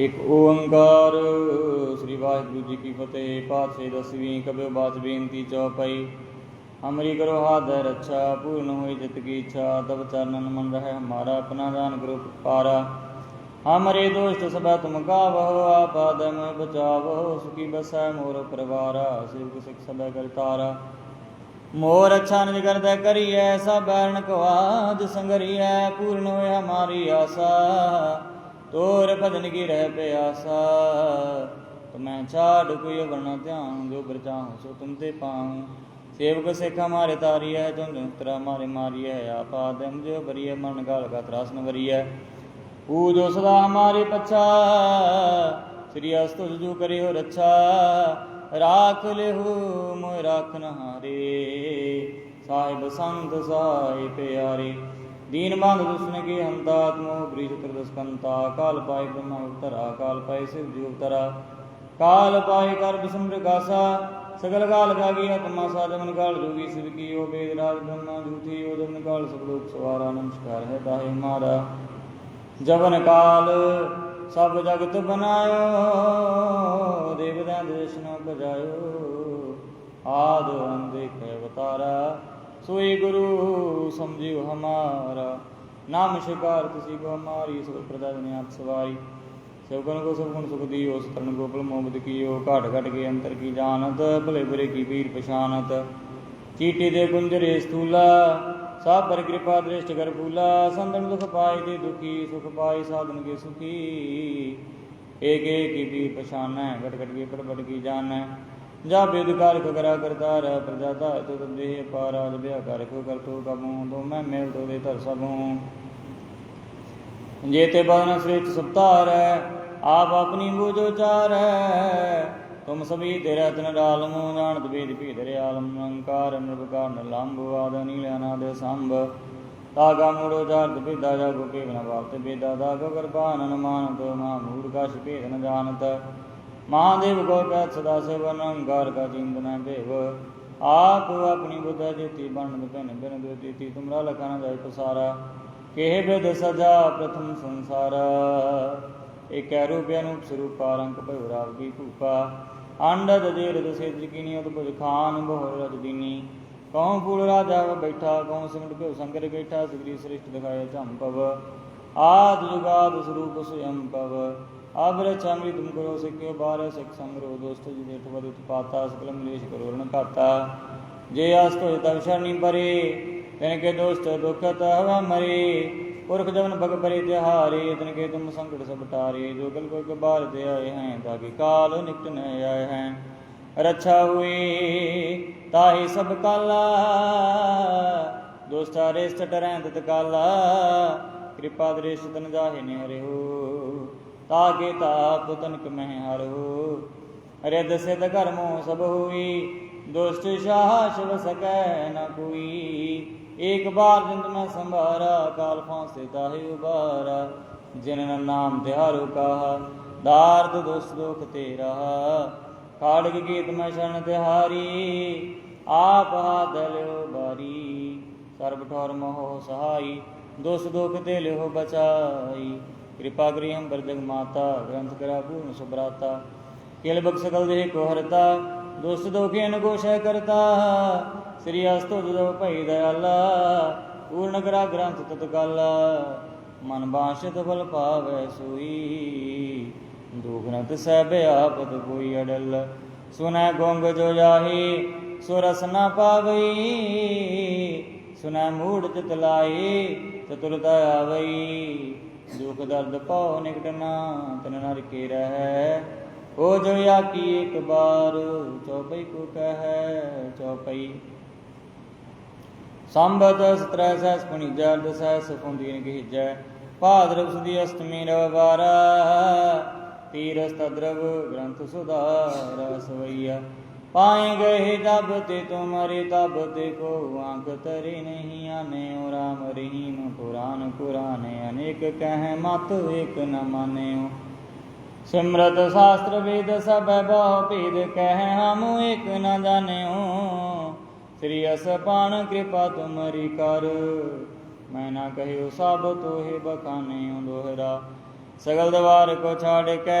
ਇੱਕ ਓੰਕਾਰ। ਸ੍ਰੀ ਵਾਹਿਗੁਰੂ ਜੀ ਕੀ ਫਤਿਹ। ਪਾਤਸ਼ਾਹੀ ਦਸਵੀਂ, ਕਬਿਓ ਬਾਤ ਬੇਨਤੀ ਚੌਪਈ। ਹਮਰੀ ਕਰੋ ਹਾਥ ਰੱਛਾ, ਪੂਰਨ ਹੋਈ ਜਿਤ ਕੀ ਇੱਛਾ। ਤਬ ਚਰਨਨ ਮਨ ਰਹਿ ਹਮਾਰਾ ਆਪਣਾ ਜਾਨ ਗੁਰੂ ਪਾਰਾ ਹਮਰੇ ਦੋਸਤ ਸਭੈ ਤੁਮ ਗਾਵਹੁ ਆਪਾਦਮ ਬਚਾਵਹੁ ਸੁਖੀ ਬਸੈ ਮੋਰ ਪਰਵਾਰਾ। ਸਿਵ ਸਿਖ ਸਭੈ ਕਰਤਾਰਾ ਮੋਰ ਅੱਛਾ ਨਿਜ ਕਰਦਾ ਕਰੀਐ, ਸਭ ਬੈਰਨ ਕਵਾਜ ਸੰਗਰੀਐ। ਪੂਰਨ ਹੋਇ ਹਮਾਰੀ ਆਸਾ। ਤੋਰ ਭਜਨ ਕੀ ਰਹਿ ਪਿਆਸਾ। ਤੁਮੈ ਛਾੜ ਕੋਈ ਵਰਨਾ ਧਿਆਨ, ਜੋ ਬਰਚਾਹੁ ਸੋ ਤੁਮ ਤੇ ਪਾਉ। ਸੇਵਕ ਸਿੱਖ ਹਮਾਰੇ ਤਾਰੀਐ ਜੋ ਨਿਤਰਾ ਮਾਰੇ ਮਾਰੀਐ। ਆਪਾਦਮ ਜੋ ਬਰੀਐ ਮਨ ਗਾਲ ਕਾ ਤਰਾਸ ਤਰਾਸਨ ਵਰੀਐ। ਪੂਜੋ ਸਦਾ ਹਮਾਰੇ ਪਛਾ, ਸ੍ਰੀ ਅਸਤੁ ਜੋ ਕਰਿਓ ਰੱਛਾ। ਰਾਖ ਲਿਹੂ ਮੋਇ ਰਾਖਨ ਹਾਰੇ ਸਾਹਿਬ ਸੰਤ ਸਾਈ ਪਿਆਰੇ। ਦੀਨ ਬੰਦ ਦੁਸਨ ਕੀ ਹੰਤਾ ਤਮੋ ਬ੍ਰਿਜ ਤਰਦਸ ਕੰਤਾ ਕਾਲ ਪਾਇ ਬ੍ਰਹਮਾ ਉਤਰਾ, ਕਾਲ ਪਾਇ ਸਿਵ ਜੀ ਉਤਰਾ। ਕਾਲ ਪਾਇ ਕਰ ਬਿਸਮ ਪ੍ਰਕਾਸ਼ਾ ਸਗਲ ਕਾਲ ਕਾਗੀ ਆਤਮਾ ਸਾਧਮਨ ਕਾਲ ਜੋਗੀ ਸਿਵ ਕੀਓ ਬੇਦ ਰਾਜ ਬ੍ਰਹਮਾ ਜੂਥੀ ਓਦਮਨ ਕਾਲ ਸਭ ਲੋਕ ਸਵਾਰਾ। ਨਮਸਕਾਰ ਹੈ ਤਾਹੇ ਹਮਾਰਾ ਜਵਨ ਕਾਲ ਸਭ ਜਗਤ ਬਨਾਇਓ। ਦੇਵਦਾਂ ਦੇਸ਼ਨਾ ਬਜਾਇਓ ਆਦ ਅੰਦਿਕ ਅਵਤਾਰਾ ਸੋਈ ਗੁਰੂ ਸਮਝਿਓ ਹਮਾਰਾ, ਨਾਮ ਸ਼ਿਕਾਰ ਤੁਸੀਂ ਕੋ ਹਮਾਰੀ ਸਭ ਪ੍ਰਦਾ ਦੁਨੀਆ ਆਪ ਸਵਾਰੀ। ਸਭ ਗੁਣ ਕੋ ਸਭ ਗੁਣ ਸੁਖ ਦੀਓ ਸਤਰਨ ਗੋਪਲ ਮੋਹਬਤ ਕੀਓ, ਘਾਟ ਘਟ ਕੇ ਅੰਤਰ ਕੀ ਜਾਣਤ, ਭਲੇ ਬੁਰੇ ਕੀ ਵੀਰ ਪਛਾਨਤ ਚੀਟੀ ਦੇ ਗੁੰਜਰੇ ਸਥੂਲਾ ਸਭ ਪਰ ਕਿਰਪਾ ਦ੍ਰਿਸ਼ਟ ਕਰ ਫੂਲਾ ਸੰਦਨ ਦੁਖ ਪਾਈ ਦੇ ਦੁਖੀ, ਸੁਖ ਪਾਈ ਸਾਧਨ ਕੇ ਸੁਖੀ। ਏਕ ਏਕ ਕੀ ਵੀਰ ਪਛਾਨੈ, ਘਟ ਘਟ ਕੇ ਪੜ ਕੀ ਜਾਣੈ। ਜਾ ਬੇਦ ਕਾਰਕ ਕਰਾ ਕਰਤਾ ਰਹਿ ਪ੍ਰਜਾਤਾ ਤੋ ਤੰਦੇ ਪਾਰਾਜ ਬਿਆ ਕਾਰਕ ਕਰਤੋ ਕਬੂ ਤੋ ਮੈਂ ਮੇਲ ਤੋ ਦੇ ਧਰ ਸਭੂ। ਜੇਤੇ ਬਦਨ ਸ੍ਰੇਸ਼ਟ ਸੁਪਤਾਰੈ ਆਪ ਆਪਣੀ ਬੂਝੋ ਚਾਰੈ ਤੁਮ ਸਭੀ ਤੇਰਾ ਤਨ ਰਾਲਮੋ ਜਾਣਤ ਵੇਦ ਭੀਦਰ ਆਲਮ ਅੰਕਾਰ ਨਿਰਵਕਾਰ ਨਲੰਬ ਆਦ ਨੀਲ ਅਨਾਦ ਸੰਭ। ਤਾਗਾ ਮੂੜੋ ਜਾਰਤ ਭੇਦਾ ਜਾ ਗੋ ਕੇ ਬਨ ਵਾਤ ਭੇਦਾ ਦਾ ਗੋ ਕਿਰਪਾਨ ਅਨੁਮਾਨ ਤੋ ਮਾ ਮੂੜ ਕਾ ਭੇਦ ਨ ਜਾਣਤ। ਮਹਾਦੇਵ ਕੋ ਕਹਿ ਸਦਾ ਸੇਵਨ ਅੰਕਾਰ ਕਾ ਚਿੰਤ ਨ ਦੇਵ ਆਪ ਆਪਣੀ ਬੁੱਧ ਜੇਤੀ ਬਣਨ ਬਿਨ ਬਿਨ ਦੁਤੀ ਤੁਮਰਾ ਲਖਨ ਜਾਇ ਪਸਾਰਾ। ਕਿਹ ਬਿਦ ਸਜਾ ਪ੍ਰਥਮ ਸੰਸਾਰਾ। ਏਕ ਰੂਪ, ਅਨੂਪ ਸਰੂਪਾ ਰੰਗ ਭਇ ਰਾਗ ਕੀ ਭੂਪਾ ਅੰਡਦ ਜੇਰਦ ਸੇਜ ਕੀਨੀ ਉਦਭੁਜ ਖਾਨ ਬਹੁ ਰਜ ਦੀਨੀ। ਕਉ ਫੂਲ ਰਾਜਾ ਬੈਠਾ, ਕਉ ਸਿੰਗੜ ਭਿਉ ਸੰਗਰ ਬੈਠਾ ਸੁਗਰੀ ਸ੍ਰਿਸ਼ਟ ਦਿਖਾਏ ਝੰਮ ਪਵ ਆਦ ਜੁਗਾਦ ਸਰੂਪ ਸੁਯੰ ਪਵ। ਅਬਰ ਚਮਰੀ ਤੁਮ ਕਰੋ ਸਿੱਖਿਓ ਬਾਰ ਸਿੱਖ ਸੰਗਰੋ ਦੋਸਤ ਜੀ ਦੇਠ ਵਦ ਉਤਪਾਤਾ ਸਕਲ ਮਲੇਸ਼ ਕਰੋ, ਰਣ ਘਾਤਾ ਜੇ ਆਸ ਤੋ ਤਵ ਸ਼ਰਣੀ ਪਰੇ, ਤਿਨ ਕੇ ਦੋਸਤ ਦੁਖਤ ਹਵਾ ਮਰੇ, ਪੁਰਖ ਜਵਨ ਭਗ ਪਰੇ ਤਿਹਾਰੇ, ਤਿਨ ਕੇ ਤੁਮ ਸੰਕਟ ਸਭ ਟਾਰੇ, ਜੋ ਗਲ ਕੋ ਕਬਾਰ ਤੇ ਆਏ ਹੈ ਤਾਕਿ ਕਾਲ ਨਿਕਟ ਨ ਆਏ ਹੈ। ਰੱਛਾ ਹੋਈ ਤਾਹੀ ਸਭ ਕਾਲਾ, ਦੋਸਤਾ ਰੇਸਟ ਟਰੈਂ ਤਤ ਕਾਲਾ ਕਿਰਪਾ ਦ੍ਰਿਸ਼ ਤਨ ਜਾਹੇ ਨੇ ਹਰਿਓ ਤਾਕੇ ਤਾਪ ਤਨਕ ਮਹਿ ਹਰਿਓ ਰਿਦ ਸਿਧ ਕਰਮੋ ਸਭ ਹੋਈ, ਦੁਸ਼ਟ ਸ਼ਾਹ ਸ਼ਿਵ ਸਕੈ ਨ ਕੋਈ। ਏਕ ਬਾਰ ਜਿੰਦ ਮੈਂ ਸੰਭਾਰਾ, ਕਾਲ ਫਾਂਸੇ ਤਾਹੇ ਉਬਾਰਾ ਜਿਨ ਨਾਮ ਤਿਹਾਰੋ ਕਾਹਾ, ਦਾਰਦ ਦੁਸ ਦੁਖ ਤੇਰਾ। ਖਾੜਗ ਗੀਤ ਮੈਂ ਸ਼ਰਨ ਤਿਹਾਰੀ, ਆਪ ਹਾਥ ਲਿਓ ਬਾਰੀ। ਸਰਬ ਠੋਰ ਮੋਹ ਸਹਾਈ, ਦੁਸ ਦੁਖ ਤੇ ਲਿਓ ਬਚਾਈ। ਕਿਰਪਾ ਕਰੀ ਹਮ ਬਰਜਗ ਮਾਤਾ, ਗ੍ਰੰਥ ਕਰਾ ਪੂਰਨ ਸੁਭਰਾਤਾ। ਕਿਲ ਬਖ ਸਕਲ ਦੇ ਕੋ ਹਰਤਾ ਦੁਸ ਦੋਖੇ ਅਨਗੋਸ਼ੈ ਕਰਤਾ। ਸ੍ਰੀ ਅਸਤੋ ਜਦੋ ਭਈ ਦਇਆਲਾ, ਪੂਰਨ ਕਰਾ ਗ੍ਰੰਥ ਤਤਕਾਲ। ਮਨ ਬਾਸ਼ਤ ਫਲ ਪਾਵੈ ਸੂਈ, ਦੁਖ ਨ ਤਸੈ ਬਿਆਪਤ ਕੋਈ ਅਡਲ। ਸੁਨੈ ਗੋੰਗ ਜੋ ਜਾਹੀ ਸੁਰਸ ਨ ਪਾਵਈ। ਸੁਨੈ ਮੂੜ ਚਿਤ ਲਾਈ ਚਤੁਰਤਾ ਆਵਈ। ਦੁਖ ਦਰਦ ਪਾਉ ਨਿਕਟ ਨਾ, ਤਨ ਨਰ ਕੇ ਰਹਿ। ਹੋ ਜੋ ਆਕੀ ਇੱਕ ਬਾਰ ਚੌਪਈ ਕੋ ਕਹੈ ਚੌਪਈ। ਸੰਬਤ ਸਤਰੈ ਸੈਸ ਪੁਨੀ ਜਰਦ ਸੈਸ ਪੁੰਦੀਨ ਗਿਜੈ ਭਾਦਰਵ ਸੁਦੀ ਅਸ਼ਟਮੀ ਰਵਾਰਾ ਤੀਰਸ ਤਦਰਵ ਗ੍ਰੰਥ ਸੁਧਾਰ ਸਵਈਆ। ਪਾਏ ਗਏ ਜਬ ਤੇ ਤੁਮਰੇ ਤਬ ਤੇ ਕੋ ਆਂਕ ਤਰੇ ਨਹੀਂ ਆਨੇ ਓ ਰਾਮ ਰਹੀਮ ਪੁਰਾਨ ਪੁਰਾਨੇ, ਅਨੇਕ ਕਹਿ ਮਤ ਏਕ ਨ ਮਾਨਿਓ। ਸਿਮਰਤ ਸ਼ਾਸਤਰ ਵੇਦ ਸਭ ਬਹੁ ਭੇਦ ਕਹਿ ਹਮ ਏਕ ਨ ਜਾਣਿਓ। ਸ੍ਰੀ ਅਸਪਾਨ ਕਿਰਪਾ ਤੁਮਰੀ ਕਰ, ਮੈਂ ਨਾ ਕਹਿਓ ਸਭ ਤੋਹਿ ਬਖਾਨਿਓ ਦੋਹਰਾ। ਸਗਲ ਦਵਾਰ ਕੋ ਛਾੜ ਕੇ